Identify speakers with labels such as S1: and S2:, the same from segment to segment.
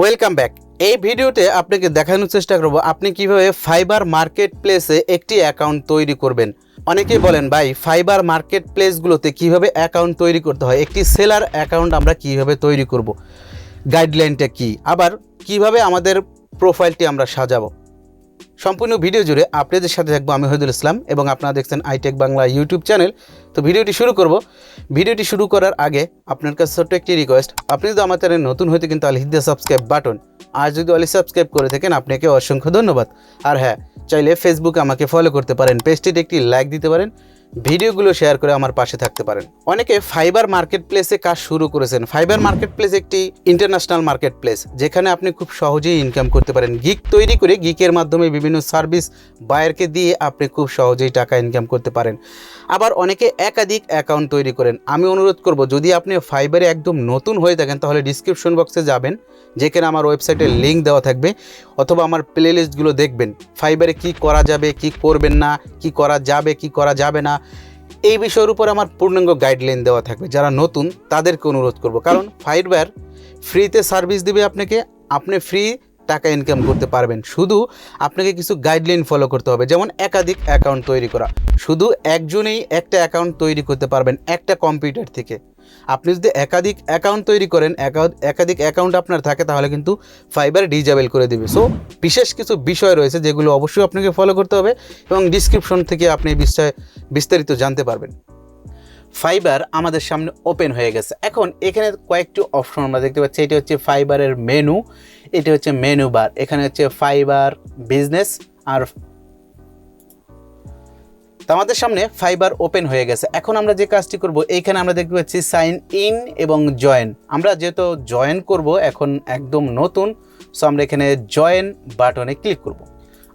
S1: Welcome back এই ভিডিওতে আপনাকে দেখানোর চেষ্টা করব আপনি কীভাবে ফাইবার মার্কেট প্লেসে একটি অ্যাকাউন্ট তৈরি করবেন। অনেকেই বলেন, ভাই ফাইবার মার্কেট প্লেসগুলোতে কীভাবে অ্যাকাউন্ট তৈরি করতে হয়? একটি সেলার অ্যাকাউন্ট আমরা কীভাবে তৈরি করব? গাইডলাইনটা কি? আবার কীভাবে আমাদের প্রোফাইলটি আমরা সাজাবো? সম্পূর্ণ ভিডিও জুড়ে আপনাদের সাথে থাকব আমি হইদুল ইসলাম এবং আপনারা দেখছেন আইটেক বাংলা ইউটিউব চ্যানেল। তো ভিডিওটি শুরু করব। ভিডিওটি শুরু করার আগে আপনার কাছে ছোট্ট একটি রিকোয়েস্ট আপনি যদি আমার চ্যানেল নতুন হইতে কিন্তু আলি হিদ্দা সাবস্ক্রাইব বাটন আর যদি অলি সাবস্ক্রাইব করে থাকেন, আপনাকে অসংখ্য ধন্যবাদ। আর হ্যাঁ চাইলে ফেসবুকে আমাকে ফলো করতে পারেন। পেজটিতে একটি লাইক দিতে পারেন। ভিডিওগুলো শেয়ার করে আমার পাশে থাকতে পারেন। অনেকে ফাইবার মার্কেট প্লেসে কাজ শুরু করেছেন। ফাইবার মার্কেট প্লেস একটি ইন্টারন্যাশনাল মার্কেট প্লেস যেখানে আপনি খুব সহজেই ইনকাম করতে পারেন। গিক তৈরি করে গিকের মাধ্যমে বিভিন্ন সার্ভিস বায়ারকে দিয়ে আপনি খুব সহজেই টাকা ইনকাম করতে পারেন। আবার অনেকে একাধিক অ্যাকাউন্ট তৈরি করেন। আমি অনুরোধ করব, যদি আপনি ফাইবারে একদম নতুন হয়ে থাকেন, তাহলে ডিসক্রিপশন বক্সে যাবেন। যেখানে আমার ওয়েবসাইটের লিঙ্ক দেওয়া থাকবে, অথবা আমার প্লে লিস্টগুলো দেখবেন ফাইবারে কি করা যাবে, কি করবেন না, কি করা যাবে, কি করা যাবে না, এই বিষয়ের উপর আমার পূর্ণাঙ্গ গাইডলাইন দেওয়া থাকবে। যারা নতুন, তাদেরকে অনুরোধ করব। কারণ ফাইবার ফ্রিতে সার্ভিস দিবে আপনাকে, আপনি ফ্রি টাকা ইনকাম করতে পারবেন। শুধু আপনাকে কিছু গাইডলাইন ফলো করতে হবে, যেমন একাধিক অ্যাকাউন্ট তৈরি করা। শুধু একজনেই একটা অ্যাকাউন্ট তৈরি করতে পারবেন, একটা কম্পিউটার থেকে। আপনি যদি একাধিক অ্যাকাউন্ট তৈরি করেন একা- একাধিক অ্যাকাউন্ট আপনার থাকে, তাহলে কিন্তু ফাইবার ডিজেবল করে দিবে। সো বিশেষ কিছু বিষয় রয়েছে যেগুলো অবশ্যই আপনাকে ফলো করতে হবে এবং ডিসক্রিপশন থেকে আপনি বিষয়ে বিস্তারিত জানতে পারবেন। ফাইবার আমাদের সামনে ওপেন হয়ে গেছে। এখন এখানে কয়েকটি অপশন আমরা দেখতে পাচ্ছি। এটি হচ্ছে ফাইবারের মেনু এটি হচ্ছে মেনু বার এখানে হচ্ছে ফাইবার বিজনেস আর তো আমাদের সামনে ফাইবার ওপেন হয়ে গেছে। এখন আমরা যে কাজটি করব, এইখানে আমরা দেখতে পাচ্ছি সাইন ইন এবং জয়েন আমরা যেহেতু জয়েন করব, এখন একদম নতুন সো আমরা এখানে জয়েন বাটনে ক্লিক করব।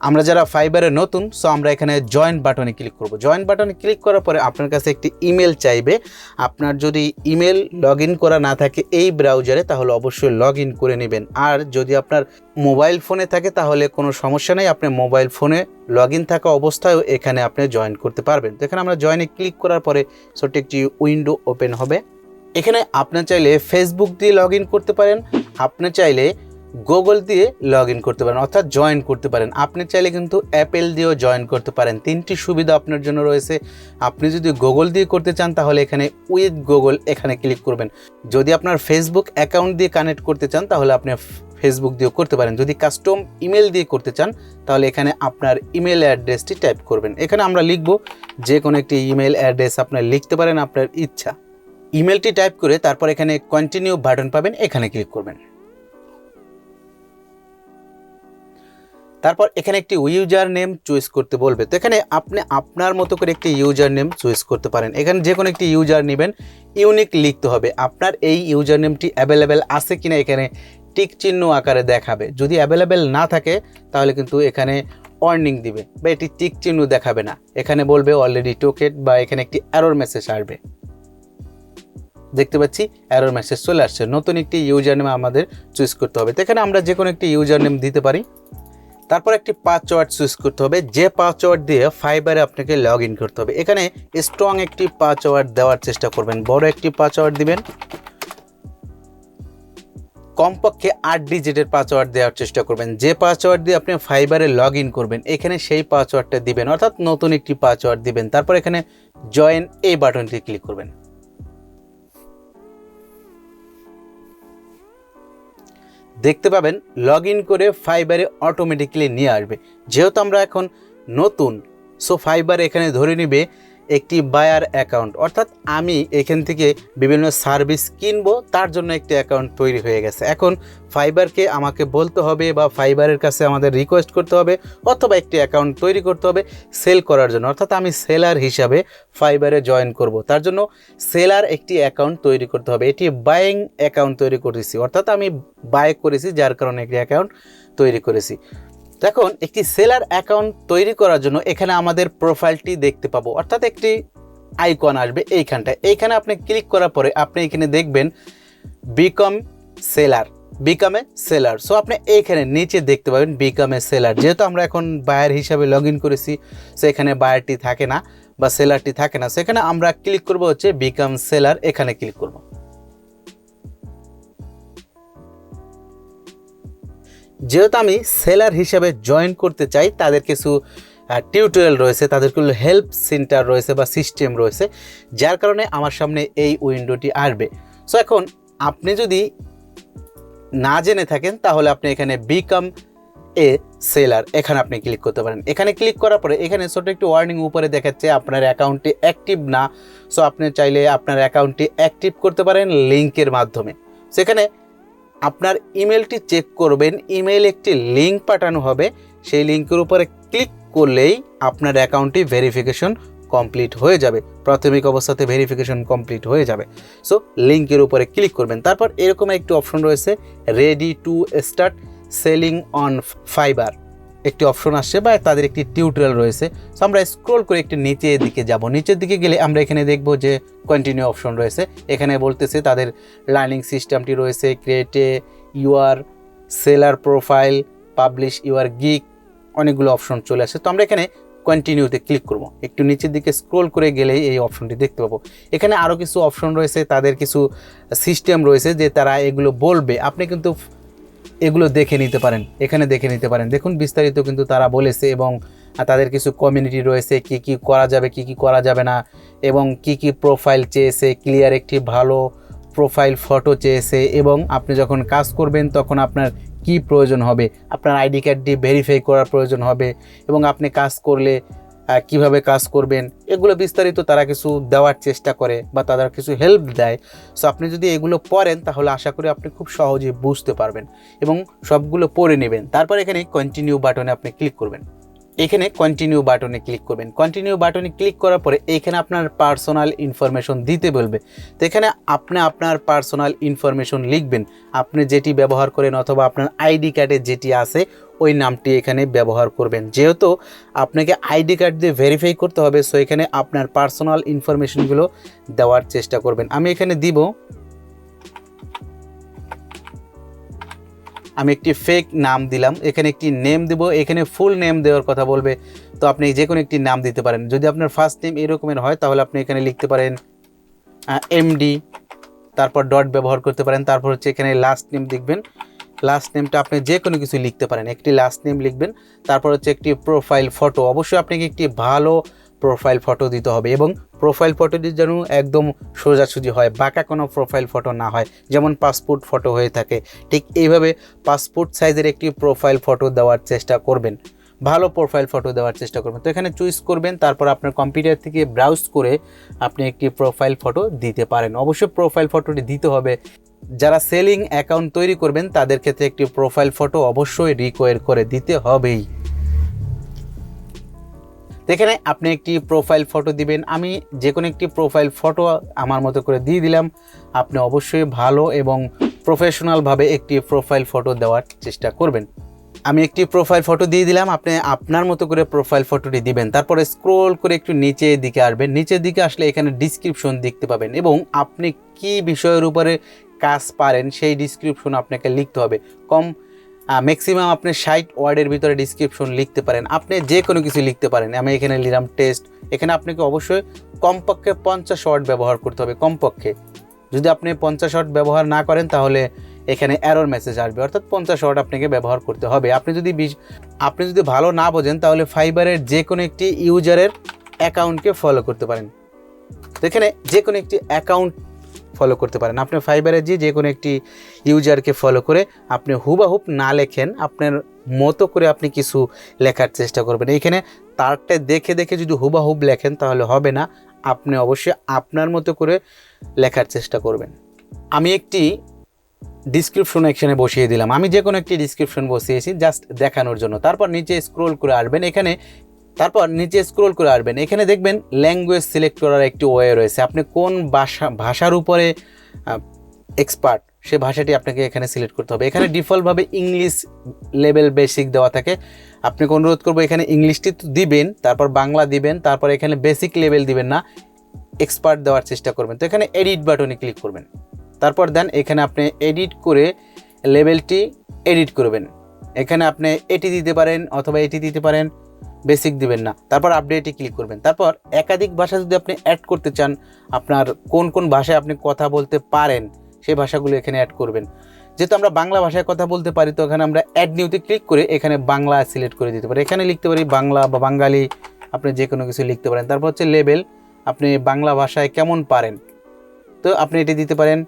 S1: আমরা যারা ফাইবারে নতুন সো আমরা এখানে জয়েন্ট বাটনে ক্লিক করব। জয়েন্ট বাটনে ক্লিক করার পরে আপনার কাছে একটি ইমেল চাইবে। আপনার যদি ইমেল লগ করা না থাকে এই ব্রাউজারে তাহলে অবশ্যই লগ করে নেবেন। আর যদি আপনার মোবাইল ফোনে থাকে, তাহলে কোনো সমস্যা নেই, আপনি মোবাইল ফোনে লগ থাকা অবস্থায়ও এখানে আপনি জয়েন করতে পারবেন। তো এখানে আমরা জয়েনে ক্লিক করার পরে ছোট্ট একটি উইন্ডো ওপেন হবে। এখানে আপনি চাইলে ফেসবুক দিয়ে লগ করতে পারেন। আপনি চাইলে গুগল দিয়ে লগ ইন করতে পারেন, অর্থাৎ জয়েন করতে পারেন। আপনি চাইলে কিন্তু অ্যাপেল দিয়েও জয়েন করতে পারেন। তিনটি সুবিধা আপনার জন্য রয়েছে। আপনি যদি গুগল দিয়ে করতে চান, তাহলে এখানে উইথ গুগল এখানে ক্লিক করবেন। যদি আপনার ফেসবুক অ্যাকাউন্ট দিয়ে কানেক্ট করতে চান, তাহলে আপনি ফেসবুক দিয়েও করতে পারেন। যদি কাস্টম ইমেল দিয়ে করতে চান, তাহলে এখানে আপনার ইমেল অ্যাড্রেসটি টাইপ করবেন। এখানে আমরা লিখব যে কোনো একটি ইমেল অ্যাড্রেস আপনার লিখতে পারেন, আপনার ইচ্ছা। ইমেলটি টাইপ করে তারপর এখানে কন্টিনিউ বাটন পাবেন, এখানে ক্লিক করবেন। তারপর এখানে একটি ইউজার নেম চয়েস করতে বলবে। তো এখানে আপনি আপনার মতো করে একটি ইউজার নেম চয়েস করতে পারেন। এখানে যে কোনো একটি ইউজার নেবেন ইউনিক লিখতে হবে। আপনার এই ইউজার নেমটি অ্যাভেলেবেল আছে কিনা এখানে টিক চিহ্ন আকারে দেখাবে। যদি অ্যাভেলেবেল না থাকে, তাহলে কিন্তু এখানে ওয়ার্নিং দিবে। বা এটি টিক চিহ্ন দেখাবে না। এখানে বলবে অলরেডি টোকেট বা এখানে একটি অ্যারোর মেসেজ আসবে। দেখতে পাচ্ছি অ্যারোর মেসেজ চলে আসছে। নতুন একটি ইউজার নেম আমাদের চুজ করতে হবে। তো এখানে আমরা যে কোনো একটি ইউজার নেম দিতে পারি। তারপর একটি পাসওয়ার্ড চুজ করতে হবে। যে পাসওয়ার্ড দিয়ে ফাইবারে আপনাকে লগ ইন করতে হবে। এখানে স্ট্রং একটি পাসওয়ার্ড দেওয়ার চেষ্টা করবেন। বড় একটি পাসওয়ার্ড দিবেন। কমপক্ষে আট ডিজিটের পাসওয়ার্ড দেওয়ার চেষ্টা করবেন। যে পাসওয়ার্ড দিয়ে আপনি ফাইবারে লগ ইন করবেন, এখানে সেই পাসওয়ার্ডটা দিবেন। অর্থাৎ নতুন একটি পাসওয়ার্ড দিবেন। তারপর এখানে জয়েন এই বাটনটি ক্লিক করবেন। দেখতে পাবেন লগ ইন করে ফাইবারে অটোমেটিক্যালি নিয়ে আসবে। যেহেতু আমরা এখন নতুন সো ফাইবার এখানে ধরে নিবে। একটি বায়ার অ্যাকাউন্ট অর্থাৎ আমি এখান থেকে বিভিন্ন সার্ভিস কিনবো, তার জন্য একটি অ্যাকাউন্ট তৈরি হয়ে গেছে। এখন ফাইবারকে আমাকে বলতে হবে বা ফাইবারের কাছে আমাদের রিকোয়েস্ট করতে হবে অথবা একটি অ্যাকাউন্ট তৈরি করতে হবে সেল করার জন্য। অর্থাৎ আমি সেলার হিসাবে ফাইবারে জয়েন করব। তার জন্য সেলার একটি অ্যাকাউন্ট তৈরি করতে হবে। এটি বাইং অ্যাকাউন্ট তৈরি করেছি। অর্থাৎ আমি বাই করেছি, যার কারণে একটি অ্যাকাউন্ট তৈরি করেছি। দেখুন, একটি সেলার অ্যাকাউন্ট তৈরি করার জন্য এখানে আমাদের প্রোফাইলটি দেখতে পাবো। অর্থাৎ একটি আইকন আসবে এইখানটায়। এইখানে আপনি ক্লিক করার পরে আপনি এখানে দেখবেন বিকম সেলার বিকামে সেলার সো আপনি এইখানে নিচে দেখতে পাবেন বিকামে সেলার যেহেতু আমরা এখন বায়ার হিসাবে লগ ইন করেছি, সেখানে বায়ারটি থাকে না বা সেলারটি থাকে না। সেখানে আমরা ক্লিক করব হচ্ছে বিকাম সেলার এখানে ক্লিক করব। যেহেতু আমি সেলার হিসাবে জয়েন করতে চাই, তাদের কিছু টিউটোরিয়াল রয়েছে, তাদের কিছু হেল্প সেন্টার রয়েছে বা সিস্টেম রয়েছে, যার কারণে আমার সামনে এই উইন্ডোটি আসবে। সো এখন আপনি যদি না জেনে থাকেন, তাহলে আপনি এখানে বিকাম এ সেলার এখানে আপনি ক্লিক করতে পারেন। এখানে ক্লিক করার পরে এখানে ছোটো একটু ওয়ার্নিং উপরে দেখাচ্ছে, আপনার অ্যাকাউন্টটি অ্যাক্টিভ না। সো আপনি চাইলে আপনার অ্যাকাউন্টটি অ্যাক্টিভ করতে পারেন লিঙ্কের মাধ্যমে। সেখানে আপনার ইমেলটি চেক করবেন ইমেল একটি লিঙ্ক পাঠানো হবে, সেই লিঙ্কের উপরে ক্লিক করলেই আপনার অ্যাকাউন্টটি ভেরিফিকেশন কমপ্লিট হয়ে যাবে, প্রাথমিক অবস্থাতে ভেরিফিকেশন কমপ্লিট হয়ে যাবে। সো লিঙ্কের উপরে ক্লিক করবেন, তারপর এরকম একটি অপশন রয়েছে ready to start selling on Fiverr একটি অপশন আসছে বা তাদের একটি টিউটোরিয়াল রয়েছে। সো আমরা স্ক্রল করে একটু নিচের দিকে যাব। নিচের দিকে গেলে আমরা এখানে দেখব যে কন্টিনিউ অপশন রয়েছে। এখানে বলতেছে তাদের লার্নিং সিস্টেমটি রয়েছে। ক্রিয়েটে your seller profile publish your gig অনেকগুলো অপশন চলে আসে। তো আমরা এখানে কন্টিনিউতে ক্লিক করব। একটু নিচের দিকে স্ক্রল করে গেলেই এই অপশনটি দেখতে পাবো। এখানে আরও কিছু অপশন রয়েছে। তাদের কিছু সিস্টেম রয়েছে যে তারা এগুলো বলবে। আপনি কিন্তু এগুলো দেখে নিতে পারেন, এখানে দেখে নিতে পারেন। দেখুন, বিস্তারিত কিন্তু তারা বলেছে এবং তাদের কিছু কমিউনিটি রয়েছে, কি কি করা যাবে, কি কি করা যাবে না, এবং কি কি প্রোফাইল চেয়েছে ক্লিয়ার একটি ভালো প্রোফাইল ফটো চেয়েছে, এবং আপনি যখন কাজ করবেন তখন আপনার কি প্রয়োজন হবে, আপনার আইডি কার্ডটি ভেরিফাই করার প্রয়োজন হবে, এবং আপনি কাজ করলে কীভাবে কাজ করবেন, এগুলো বিস্তারিত তারা কিছু দেওয়ার চেষ্টা করে বা তাদের কিছু হেল্প দেয়। সো আপনি যদি এগুলো পড়েন, তাহলে আশা করি আপনি খুব সহজে বুঝতে পারবেন এবং সবগুলো পড়ে নেবেন। তারপর এখানে কন্টিনিউ বাটনে আপনি ক্লিক করবেন। এখানে কন্টিনিউ বাটনে ক্লিক করবেন। কন্টিনিউ বাটনে ক্লিক করার পরে এখানে আপনার পার্সোনাল ইনফরমেশন দিতে বলবে। তো এখানে আপনি আপনার পার্সোনাল ইনফরমেশন লিখবেন। আপনি যেটি ব্যবহার করেন অথবা আপনার আইডি কার্ডে যেটি আছে, ওই নামটি এখানে ব্যবহার করবেন। যেহেতু আপনাকে আইডি কার্ড দিয়ে ভেরিফাই করতে হবে সো এখানে আপনার পার্সোনাল ইনফরমেশনগুলো দেওয়ার চেষ্টা করবেন। আমি এখানে দিব আমি একটি ফেক নাম দিলাম, এখানে একটি নেম দেব, এখানে ফুল নেম দেওয়ার কথা বলবে, তো আপনি যে কোনো একটি নাম দিতে পারেন। যদি আপনার ফার্স্ট নেম এরকমের হয়, তাহলে আপনি এখানে লিখতে পারেন এমডি তারপর ডট ব্যবহার করতে পারেন, তারপর হচ্ছে এখানে লাস্ট নেম লিখবেন লাস্ট নেমটা আপনি যে কোনো কিছু লিখতে পারেন, একটি লাস্ট নেম লিখবেন, তারপর হচ্ছে একটি প্রোফাইল ফটো অবশ্যই আপনাকে একটি ভালো প্রোফাইল ফটো দিতে হবে এবং প্রোফাইল ফটোটি যেন একদম সোজাসুজি হয়, বাঁকা কোনো প্রোফাইল ফটো না হয়, যেমন পাসপোর্ট ফটো হয়ে থাকে। ঠিক এইভাবে পাসপোর্ট সাইজের একটি প্রোফাইল ফটো দেওয়ার চেষ্টা করবেন। ভালো প্রোফাইল ফটো দেওয়ার চেষ্টা করবেন। তো এখানে চুজ করবেন, তারপর আপনার কম্পিউটার থেকে ব্রাউজ করে আপনি একটি প্রোফাইল ফটো দিতে পারেন। অবশ্যই প্রোফাইল ফটোটি দিতে হবে। যারা সেলিং অ্যাকাউন্ট তৈরি করবেন, তাদের ক্ষেত্রে একটি প্রোফাইল ফটো অবশ্যই রিকোয়ার করে দিতে হবেই। তো এখানে আপনি একটি প্রোফাইল ফটো দিবেন। আমি যে কোনো একটি প্রোফাইল ফটো আমার মতো করে দিয়ে দিলাম। আপনি অবশ্যই ভালো এবং প্রফেশনালভাবে একটি প্রোফাইল ফটো দেওয়ার চেষ্টা করবেন। আমি একটি প্রোফাইল ফটো দিয়ে দিলাম। আপনি আপনার মতো করে প্রোফাইল ফটোটি দিবেন। তারপরে স্ক্রোল করে একটু নিচের দিকে আসবেন। নিচের দিকে আসলে এখানে ডিসক্রিপশন দেখতে পাবেন এবং আপনি কি বিষয়ের উপরে কাজ পারেন সেই ডিসক্রিপশন আপনাকে লিখতে হবে। কম ম্যাক্সিমাম আপনি ষাট ওয়ার্ডের ভিতরে ডিসক্রিপশন লিখতে পারেন। আপনি যে কোনো কিছু লিখতে পারেন। আমি এখানে লিখলাম টেস্ট এখানে আপনাকে অবশ্যই কমপক্ষে পঞ্চাশ ওয়ার্ড ব্যবহার করতে হবে, কমপক্ষে। যদি আপনি পঞ্চাশ ওয়ার্ড ব্যবহার না করেন, তাহলে এখানে অ্যারোর মেসেজ আসবে। অর্থাৎ পঞ্চাশ ওয়ার্ড আপনাকে ব্যবহার করতে হবে। আপনি যদি আপনি যদি ভালো না বোঝেন, তাহলে ফাইবারের যে কোনো একটি ইউজারের অ্যাকাউন্টকে ফলো করতে পারেন। এখানে যে কোনো একটি অ্যাকাউন্ট ফলো করতে পারেন। আপনি ফাইবারে যে যে কোনো একটি ইউজারকে ফলো করে আপনি হুবাহুব না লেখেন, আপনার মতো করে আপনি কিছু লেখার চেষ্টা করবেন। এইখানে তারটা দেখে দেখে যদি হুবাহুব লেখেন তাহলে হবে না, আপনি অবশ্যই আপনার মতো করে লেখার চেষ্টা করবেন। আমি একটি ডিসক্রিপশন এখানে বসিয়ে দিলাম। আমি যে কোনো একটি ডিসক্রিপশন বসিয়েছি জাস্ট দেখানোর জন্য। তারপর নিচে স্ক্রোল করে আসবেন। এখানে তারপর নিচে স্ক্রোল করে আসবেন। এখানে দেখবেন ল্যাঙ্গুয়েজ সিলেক্ট করার একটি ওয়ে রয়েছে। আপনি কোন ভাষা ভাষার উপরে এক্সপার্ট সে ভাষাটি আপনাকে এখানে সিলেক্ট করতে হবে। এখানে ডিফল্টভাবে ইংলিশ লেভেল বেসিক দেওয়া থাকে। আপনাকে অনুরোধ করব, এখানে ইংলিশটি তো দিবেন, তারপর বাংলা দিবেন, তারপর এখানে বেসিক লেভেল দিবেন না এক্সপার্ট দেওয়ার চেষ্টা করবেন। তো এখানে এডিট বাটনে ক্লিক করবেন। তারপর দেন এখানে আপনি এডিট করে লেভেলটি এডিট করবেন। এখানে আপনি এটি দিতে পারেন অথবা এটি দিতে পারেন। বেসিক দিবেন না। তারপর আপডেটে ক্লিক করবেন। তারপর একাধিক ভাষা যদি আপনি অ্যাড করতে চান, আপনার কোন কোন ভাষায় আপনি কথা বলতে পারেন সেই ভাষাগুলো এখানে অ্যাড করবেন। যেহেতু আমরা বাংলা ভাষায় কথা বলতে পারি, তো এখানে আমরা অ্যাড নিউতে ক্লিক করে এখানে বাংলা সিলেক্ট করে দিতে পারি। এখানে লিখতে পারি বাংলা বা বাঙালি, আপনি যে কোনো কিছু লিখতে পারেন। তারপর হচ্ছে লেভেল আপনি বাংলা ভাষায় কেমন পারেন? তো আপনি এটি দিতে পারেন।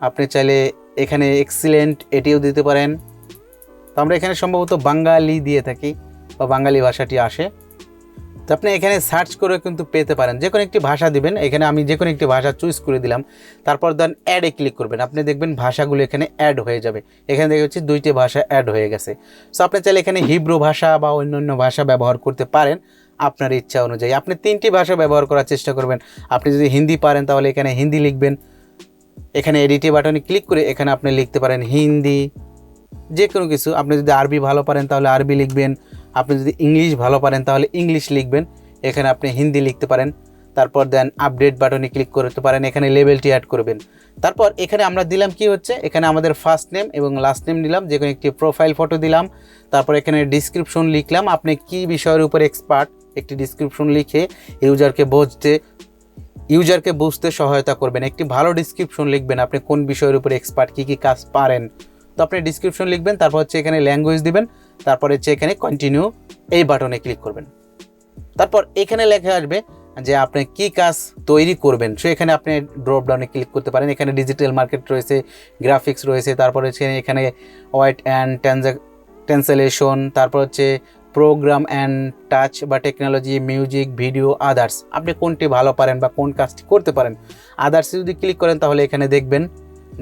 S1: আপনি চাইলে এখানে এক্সিলেন্ট এটিও দিতে পারেন। তো আমরা এখানে সম্ভবত বাঙালি দিয়ে থাকি। বা বাঙালি ভাষাটি আসে, তো আপনি এখানে সার্চ করে কিন্তু পেতে পারেন। যে কোনো একটি ভাষা দিবেন, এখানে আমি যে কোনো একটি ভাষা চুজ করে দিলাম, তারপর দেন অ্যাডে ক্লিক করবেন। আপনি দেখবেন ভাষাগুলো এখানে অ্যাড হয়ে যাবে। এখানে দেখে হচ্ছে দুইটি ভাষা অ্যাড হয়ে গেছে। সো আপনি চাইলে এখানে হিব্রু ভাষা বা অন্যান্য ভাষা ব্যবহার করতে পারেন, আপনার ইচ্ছা অনুযায়ী। আপনি তিনটি ভাষা ব্যবহার করার চেষ্টা করবেন। আপনি যদি হিন্দি পারেন, তাহলে এখানে হিন্দি লিখবেন। এখানে এডিটে বাটনে ক্লিক করে এখানে আপনি লিখতে পারেন হিন্দি। যে কোনো কিছু, আপনি যদি আরবি ভালো পারেন, তাহলে আরবি লিখবেন। আপনি যদি ইংলিশ ভালো পারেন, তাহলে ইংলিশ লিখবেন। এখানে আপনি হিন্দি লিখতে পারেন। তারপর দেন আপডেট বাটনে ক্লিক করতে পারেন। এখানে লেভেলটি অ্যাড করবেন। তারপর এখানে আমরা দিলাম কি হচ্ছে? এখানে আমাদের ফার্স্ট নেম এবং লাস্ট নেম দিলাম যে কোনো একটি প্রোফাইল ফটো দিলাম। তারপর এখানে ডিসক্রিপশন লিখলাম। আপনি কি বিষয়ের উপর এক্সপার্ট একটি ডিসক্রিপশন লিখে ইউজারকে বুঝতে ইউজারকে বুঝতে সহায়তা করবেন। একটি ভালো ডিসক্রিপশন লিখবেন। আপনি কোন বিষয়ের উপর এক্সপার্ট কী কী কাজ পারেন? তো আপনি ডিসক্রিপশন লিখবেন। তারপর হচ্ছে এখানে ল্যাঙ্গুয়েজ দিবেন। তারপর হচ্ছে এখানে কন্টিনিউ এই বাটনে ক্লিক করবেন। তারপর এখানে লেখা আসবে যে আপনি কি কাজ তৈরি করবেন। সো এখানে আপনি ড্রপ ডাউনে ক্লিক করতে পারেন। এখানে ডিজিটাল মার্কেট রয়েছে গ্রাফিক্স রয়েছে, তারপর হচ্ছে এখানে হোয়াইট অ্যান্ড ট্রান্সলেশন তারপর হচ্ছে প্রোগ্রাম অ্যান্ড টাচ বা টেকনোলজি মিউজিক ভিডিও আদার্স আপনি কোনটি ভালো পারেন বা কোন কাজটি করতে পারেন। আদার্সে যদি ক্লিক করেন তাহলে এখানে দেখবেন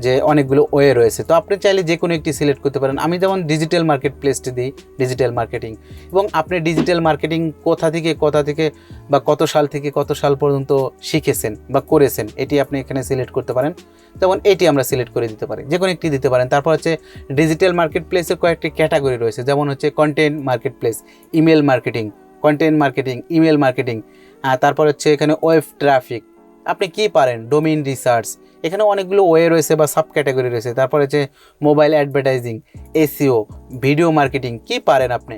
S1: যে অনেকগুলো ওয়ে রয়েছে। তো আপনি চাইলে যে কোনো একটি সিলেক্ট করতে পারেন। আমি যেমন ডিজিটাল মার্কেট প্লেসটি দিই ডিজিটাল মার্কেটিং এবং আপনি ডিজিটাল মার্কেটিং কোথা থেকে কোথা থেকে বা কত সাল থেকে, কত সাল পর্যন্ত শিখেছেন বা করেছেন, এটি আপনি এখানে সিলেক্ট করতে পারেন। যেমন এটি আমরা সিলেক্ট করে দিতে পারি। যে কোনো একটি দিতে পারেন। তারপর হচ্ছে ডিজিটাল মার্কেট প্লেসের কয়েকটি ক্যাটাগরি রয়েছে। যেমন হচ্ছে content market place email marketing content marketing email marketing তারপর হচ্ছে এখানে ওয়েব ট্রাফিক আপনি কি পারেন? ডোমিন রিসার্চ এখানে অনেকগুলো ওয়ে রয়েছে বা সাব ক্যাটাগরি রয়েছে। তারপর হচ্ছে mobile advertising SEO video marketing কি পারেন আপনি?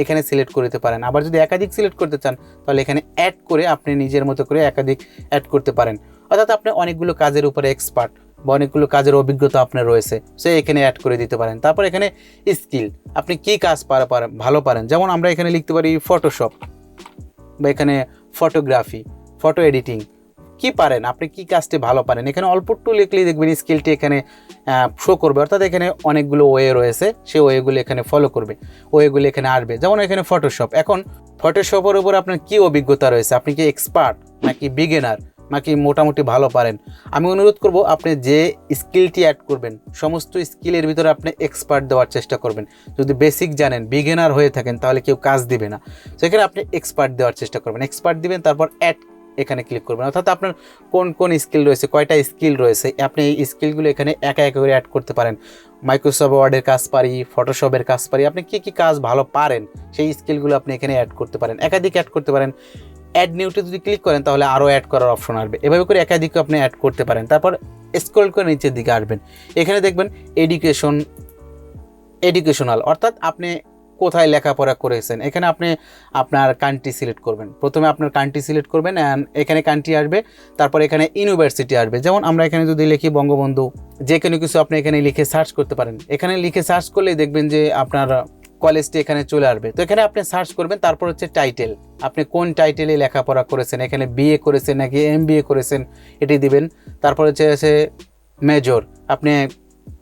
S1: এখানে সিলেক্ট করতে পারেন। আবার যদি একাধিক সিলেক্ট করতে চান, তাহলে এখানে অ্যাড করে আপনি নিজের মতো করে একাধিক অ্যাড করতে পারেন। অর্থাৎ আপনি অনেকগুলো কাজের উপরে এক্সপার্ট বা অনেকগুলো কাজের অভিজ্ঞতা আপনার রয়েছে, সে এখানে অ্যাড করে দিতে পারেন। তারপর এখানে স্কিল আপনি কি কাজ পারা পারেন, ভালো পারেন? যেমন আমরা এখানে লিখতে পারি ফটোশপ বা এখানে ফটোগ্রাফি ফটো এডিটিং কি পারেন? আপনি কি কাজটি ভালো পারেন? এখানে অল্প একটু লিখলেই দেখবেন স্কিলটি এখানে শো করবে। অর্থাৎ এখানে অনেকগুলো ওয়ে রয়েছে। সেই ওয়েগুলো এখানে ফলো করবে। ওয়েগুলো এখানে আসবে। যেমন এখানে ফটোশপ এখন ফটোশপের উপর আপনার কি অভিজ্ঞতা রয়েছে? আপনি কি এক্সপার্ট নাকি বিগিনার নাকি মোটামুটি ভালো পারেন? আমি অনুরোধ করব আপনি যে স্কিলটি অ্যাড করবেন, সমস্ত স্কিলের ভিতরে আপনি এক্সপার্ট দেওয়ার চেষ্টা করবেন। যদি বেসিক জানেন বিগেনার হয়ে থাকেন, তাহলে কেউ কাজ দিবে না। সেখানে আপনি এক্সপার্ট দেওয়ার চেষ্টা করবেন। এক্সপার্ট দিবেন, তারপর অ্যাড এখানে ক্লিক করবেন। অর্থাৎ আপনার কোন কোন স্কিল রয়েছে, কয়টা স্কিল রয়েছে, আপনি এই স্কিলগুলো এখানে একা একা করে অ্যাড করতে পারেন। মাইক্রোসফট ওয়ার্ডের কাজ পারি ফটোশপের কাজ পারি, আপনি কী কী কাজ ভালো পারেন, সেই স্কিলগুলো আপনি এখানে অ্যাড করতে পারেন। একাধিক অ্যাড করতে পারেন। অ্যাড নিউতে যদি ক্লিক করেন, তাহলে আরও অ্যাড করার অপশন আসবে। এভাবে করে একাধিক আপনি অ্যাড করতে পারেন। তারপর স্ক্রল করে নিচের দিকে আসবেন। এখানে দেখবেন এডুকেশন এডুকেশনাল অর্থাৎ আপনি কোথায় লেখাপড়া করেছেন? এখানে আপনি আপনার কান্ট্রি সিলেক্ট করবেন। প্রথমে আপনার কান্ট্রি সিলেক্ট করবেন অ্যান্ড এখানে কান্ট্রি আসবে, তারপর এখানে ইউনিভার্সিটি আসবে। যেমন আমরা এখানে যদি লিখি বঙ্গবন্ধু, যে কোনো কিছু আপনি এখানে লিখে সার্চ করতে পারেন। এখানে লিখে সার্চ করলেই দেখবেন যে আপনার কলেজটি এখানে চলে আসবে। তো এখানে আপনি সার্চ করবেন, তারপর হচ্ছে টাইটেল আপনি কোন টাইটেলে লেখাপড়া করেছেন? এখানে বিএ করেছেন নাকি এম করেছেন? এটি দিবেন। তারপর হচ্ছে মেজর আপনি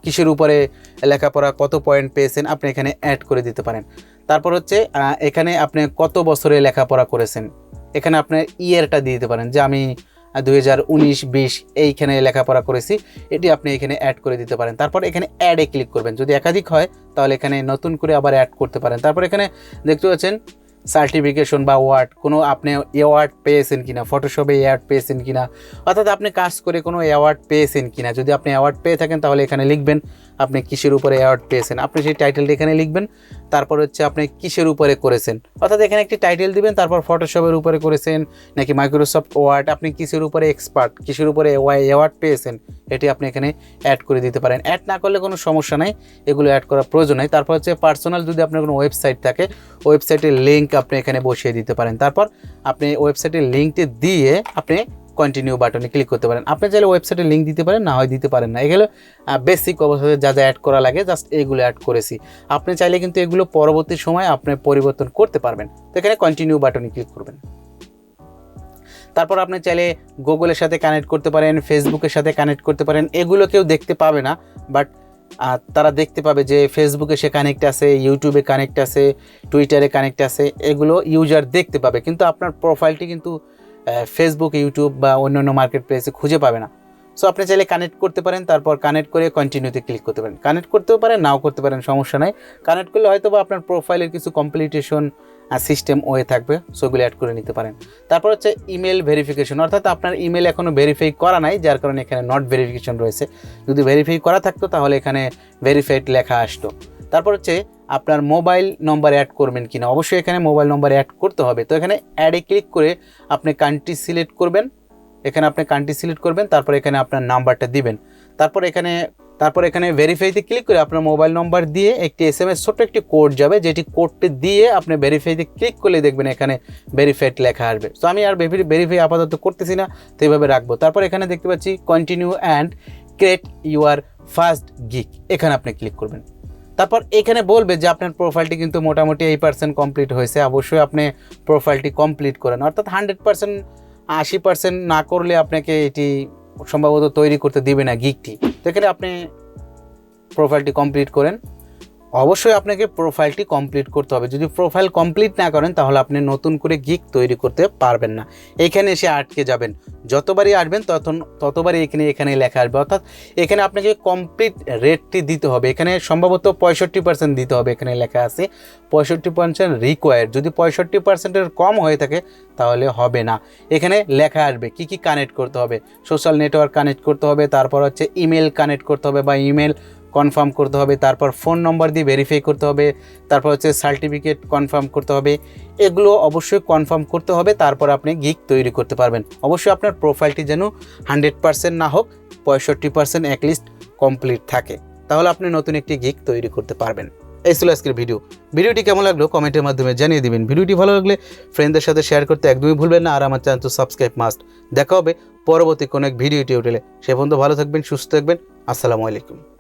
S1: কিসের উপরে লেখাপড়া, কত পয়েন্ট পেয়েছেন, আপনি এখানে অ্যাড করে দিতে পারেন। তারপর হচ্ছে এখানে আপনি কত বছরে লেখাপড়া করেছেন? এখানে আপনার ইয়ারটা দিয়ে দিতে পারেন, যে আমি দুই হাজার উনিশ, বিশ, এইখানে লেখাপড়া করেছি, এটি আপনি এখানে অ্যাড করে দিতে পারেন। তারপর এখানে অ্যাডে ক্লিক করবেন। যদি একাধিক হয়, তাহলে এখানে নতুন করে আবার অ্যাড করতে পারেন। তারপর এখানে দেখতে পাচ্ছেন সার্টিফিকেশন বা ওয়ার্ড কোনো আপনি অ্যাওয়ার্ড পেয়েছেন কিনা ফটোশপে অ্যাওয়ার্ড পেয়েছেন কিনা, অর্থাৎ আপনি কাজ করে কোনো অ্যাওয়ার্ড পেয়েছেন কিনা, যদি আপনি অ্যাওয়ার্ড পেয়ে থাকেন তাহলে এখানে লিখবেন, আপনি কিসের উপরে অ্যাওয়ার্ড পেয়েছেন, আপনি সেই টাইটেলটা এখানে লিখবেন, তারপর হচ্ছে আপনি কিসের উপরে করেছেন, অর্থাৎ এখানে একটি টাইটেল দিবেন, তারপর ফটোশপের উপরে করেছেন, নাকি মাইক্রোসফট ওয়ার্ড আপনি কিসের উপরে এক্সপার্ট কিসের উপরে ওয়াই অ্যাওয়ার্ড পেয়েছেন, এটি আপনি এখানে অ্যাড করে দিতে পারেন অ্যাড না করলে কোনো সমস্যা নাই, এগুলো অ্যাড করার প্রয়োজন নাই, তারপর হচ্ছে পার্সোনাল যদি আপনার কোনো ওয়েবসাইট থাকে ওয়েবসাইটের লিঙ্ক আপনি এখানে বসিয়ে দিতে পারেন। তারপর আপনি ওয়েবসাইটের লিঙ্কটি দিয়ে আপনি কন্টিনিউ বাটনে ক্লিক করতে পারেন। আপনি চাইলে ওয়েবসাইটে লিঙ্ক দিতে পারেন, না হয় দিতে পারেন না। এগুলো বেসিক অবস্থাতে যা যা অ্যাড করা লাগে জাস্ট এগুলো অ্যাড করেছি। আপনি চাইলে কিন্তু এগুলো পরবর্তী সময় আপনি পরিবর্তন করতে পারবেন। তো এখানে কন্টিনিউ বাটনে ক্লিক করবেন। তারপর আপনি চাইলে গুগলের সাথে কানেক্ট করতে পারেন ফেসবুকের সাথে কানেক্ট করতে পারেন। এগুলো কেউ দেখতে পাবে না বাট তারা দেখতে পাবে যে ফেসবুকে সে কানেক্ট আছে ইউটিউবে কানেক্ট আছে টুইটারে কানেক্ট আছে, এগুলো ইউজার দেখতে পাবে। কিন্তু আপনার প্রোফাইলটি কিন্তু ফেসবুক ইউটিউব বা অন্য অন্য মার্কেট প্লেসে খুঁজে পাবে না। সো আপনি চাইলে কানেক্ট করতে পারেন, তারপর কানেক্ট করে কন্টিনিউতে ক্লিক করতে পারেন। কানেক্ট করতেও পারেন, নাও করতে পারেন, সমস্যা নাই। কানেক্ট করলে হয়তো বা আপনার প্রোফাইলের কিছু কমপ্লিটেশন সিস্টেম ওয়ে থাকবে সেগুলো অ্যাড করে নিতে পারেন। তারপর হচ্ছে ইমেল ভেরিফিকেশন অর্থাৎ আপনার ইমেল এখনও ভেরিফাই করা নাই, যার কারণে এখানে নট ভেরিফিকেশন রয়েছে। যদি ভেরিফাই করা থাকতো, তাহলে এখানে ভেরিফাইড লেখা আসতো। তারপর হচ্ছে আপনার মোবাইল নম্বর অ্যাড করবেন কিনা, অবশ্যই এখানে মোবাইল নম্বর অ্যাড করতে হবে। তো এখানে অ্যাডে ক্লিক করে আপনি কান্ট্রি সিলেক্ট করবেন। এখানে আপনি কান্ট্রি সিলেক্ট করবেন, তারপর এখানে আপনার নাম্বারটা দিবেন। তারপর এখানে তারপর এখানে ভেরিফাইতে ক্লিক করে আপনার মোবাইল নম্বর দিয়ে একটি এস এম এস ছোট্ট একটি কোড যাবে, যেটি কোডটি দিয়ে আপনি ভেরিফাইতে ক্লিক করলে দেখবেন এখানে ভেরিফাইড লেখা আসবে। তো আমি আর ভেরিফাই আপাতত করতেছি না, তো এইভাবে রাখব। তারপর এখানে দেখতে পাচ্ছি continue and create your first gig এখানে আপনি ক্লিক করবেন। তারপর এখানে বলবে যে আপনার প্রোফাইলটি কিন্তু মোটামুটি এই পার্সেন্ট কমপ্লিট হয়েছে, অবশ্যই আপনি প্রোফাইলটি কমপ্লিট করেন। অর্থাৎ হান্ড্রেড পার্সেন্ট আশি পার্সেন্ট না করলে আপনাকে এটি সম্ভবত তৈরি করতে দিবে না গিকটি তো এখানে আপনি প্রোফাইলটি কমপ্লিট করেন। অবশ্যই আপনাকে প্রোফাইলটি কমপ্লিট করতে হবে। যদি প্রোফাইল কমপ্লিট না করেন, তাহলে আপনি নতুন করে গিক তৈরি করতে পারবেন না। এখানে এসে আটকে যাবেন। যতবারই আসবেন তত, ততবারই এখানে এখানে লেখা আসবে। অর্থাৎ এখানে আপনাকে কমপ্লিট রেটটি দিতে হবে। এখানে সম্ভবত পঁয়ষট্টি পার্সেন্ট দিতে হবে। এখানে লেখা আছে পঁয়ষট্টি পার্সেন্ট রিকোয়ার্ড যদি পঁয়ষট্টি পার্সেন্টের কম হয়ে থাকে, তাহলে হবে না। এখানে লেখা আসবে কি কি কানেক্ট করতে হবে। সোশ্যাল নেটওয়ার্ক কানেক্ট করতে হবে। তারপর হচ্ছে ইমেল কানেক্ট করতে হবে বা ইমেল কনফার্ম করতে হবে, তারপর ফোন নম্বর দিয়ে ভেরিফাই করতে হবে, তারপর হচ্ছে সার্টিফিকেট কনফার্ম করতে হবে, এগুলো অবশ্যই কনফার্ম করতে হবে, তারপর আপনি গিক তৈরি করতে পারবেন। অবশ্যই আপনার প্রোফাইলটি যেন হান্ড্রেড পার্সেন্ট না হোক, পঁয়ষট্টি পার্সেন্ট অ্যাটলিস্ট কমপ্লিট থাকে, তাহলে আপনি নতুন একটি গিক তৈরি করতে পারবেন। এই ছিল আজকের ভিডিও ভিডিওটি কেমন লাগল কমেন্টের মাধ্যমে জানিয়ে দিবেন। ভিডিওটি ভালো লাগলে ফ্রেন্ডদের সাথে শেয়ার করতে একদমই ভুলবেন না, আর আমার চ্যানেল তো সাবস্ক্রাইব মাস্ট দেখা হবে পরবর্তী কোনো এক ভিডিও টিউটোরিয়ালে সে পর্যন্ত ভালো থাকবেন, সুস্থ থাকবেন। আসসালামু আলাইকুম।